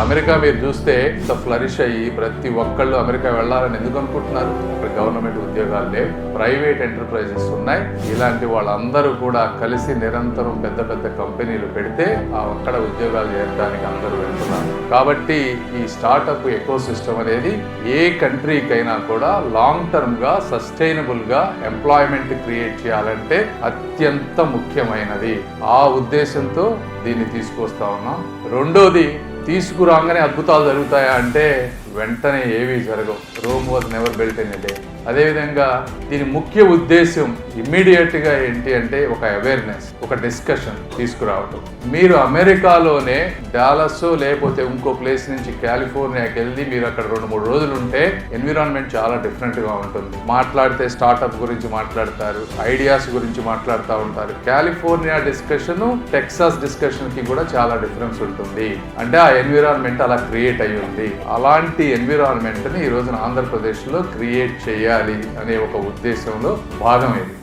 America మీరు చూస్తే ఇంత ఫ్లరిష్ అయ్యి ప్రతి ఒక్కళ్ళు అమెరికా వెళ్ళాలని ఎందుకు అనుకుంటున్నారు? ఇక్కడ గవర్నమెంట్ ఉద్యోగాలు లేవు ప్రైవేట్ ఎంటర్ప్రైజెస్ ఉన్నాయి. ఇలాంటి వాళ్ళందరూ కూడా కలిసి నిరంతరం పెద్ద పెద్ద కంపెనీలు పెడితే ఆ అక్కడ ఉద్యోగాలు చేయడానికి అందరూ వెళ్తున్నారు. కాబట్టి ఈ స్టార్టప్ ఎకో సిస్టమ్ అనేది ఏ కంట్రీకైనా కూడా లాంగ్ టర్మ్గా సస్టైనబుల్గా ఎంప్లాయ్మెంట్ క్రియేట్ చేయాలంటే అత్యంత ముఖ్యమైనది. ఆ ఉద్దేశంతో దీన్ని తీసుకొస్తా ఉన్నాం. రెండోది తీసుకురాగానే అద్భుతాలు జరుగుతాయా అంటే వెంటనే ఏవి జరగవు. Rome was never built in day అదేవిధంగా దీని ముఖ్య ఉద్దేశం ఇమ్మీడియట్గా ఏంటి అంటే ఒక అవేర్నెస్ ఒక డిస్కషన్ తీసుకురావటం. మీరు అమెరికాలోనే డాలస్ లేకపోతే ఇంకో ప్లేస్ నుంచి కాలిఫోర్నియాకి వెళ్ళి మీరు అక్కడ రెండు మూడు రోజులు ఉంటే ఎన్విరాన్మెంట్ చాలా డిఫరెంట్గా ఉంటుంది. మాట్లాడితే స్టార్టప్ గురించి మాట్లాడతారు ఐడియాస్ గురించి మాట్లాడుతూ ఉంటారు. కాలిఫోర్నియా డిస్కషన్ టెక్సాస్ డిస్కషన్కి కూడా చాలా డిఫరెన్స్ ఉంటుంది. అంటే ఆ ఎన్విరాన్మెంట్ అలా క్రియేట్ అయ్యి ఉంది అలాంటి ఎన్విరాన్మెంట్ని ఈ రోజున ఆంధ్రప్రదేశ్లో క్రియేట్ చేయాలి అనే ఒక ఉద్దేశంలో భాగం ఇది.